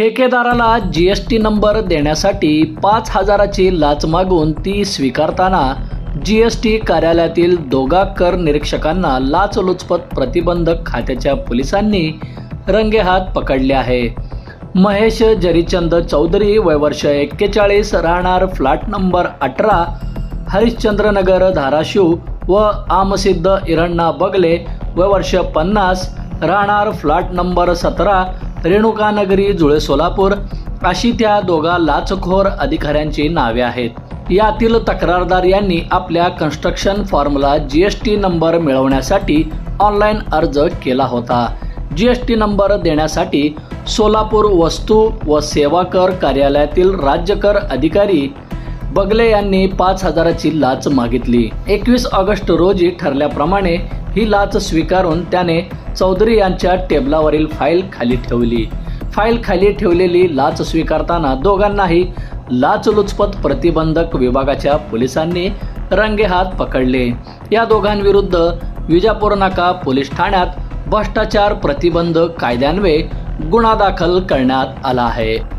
ठेकेदाराला G S T number देण्यासाठी पाच हजाराची लाच मागून ती स्वीकारताना जी एस टी कार्यालयातील दोघा कर निरीक्षकांना लाचलुचपत प्रतिबंधक खात्याच्या पोलिसांनी रंगेहात पकडले आहे. महेश जरीचंद चौधरी वय वर्ष एक्केचाळीस राहणार फ्लॅट नंबर अठरा हरिश्चंद्रनगर धाराशिव व आमसिद्ध इरण्णा बगले व वर्ष पन्नास राहणार फ्लॅट नंबर सतरा रेणुकानगरी जुळे सोलापूर अशी त्या दोघा लाचखोर अधिकाऱ्यांची नावे आहेत. यातील तक्रारदार यांनी आपल्या कन्स्ट्रक्शन फॉर्मला जी एश टी नंबर मिळवण्यासाठी ऑनलाईन अर्ज केला होता. जी एश टी नंबर देण्यासाठी सोलापूर वस्तू व सेवा कर कार्यालयातील राज्य कर अधिकारी बगले यांनी पाच हजाराची लाच मागितली. एकवीस ऑगस्ट रोजी ठरल्याप्रमाणे ही लाच स्वीकारून त्याने चौधरी यांच्या टेबलावरील फाईल खाली ठेवली. फाईल खाली ठेवलेली लाच स्वीकारताना दोघांनाही लाचलुचपत प्रतिबंधक विभागाच्या पोलिसांनी रंगेहात पकडले. या दोघांविरुद्ध विजापूर नाका पोलीस ठाण्यात भ्रष्टाचार प्रतिबंध कायद्यान्वये गुन्हा दाखल करण्यात आला आहे.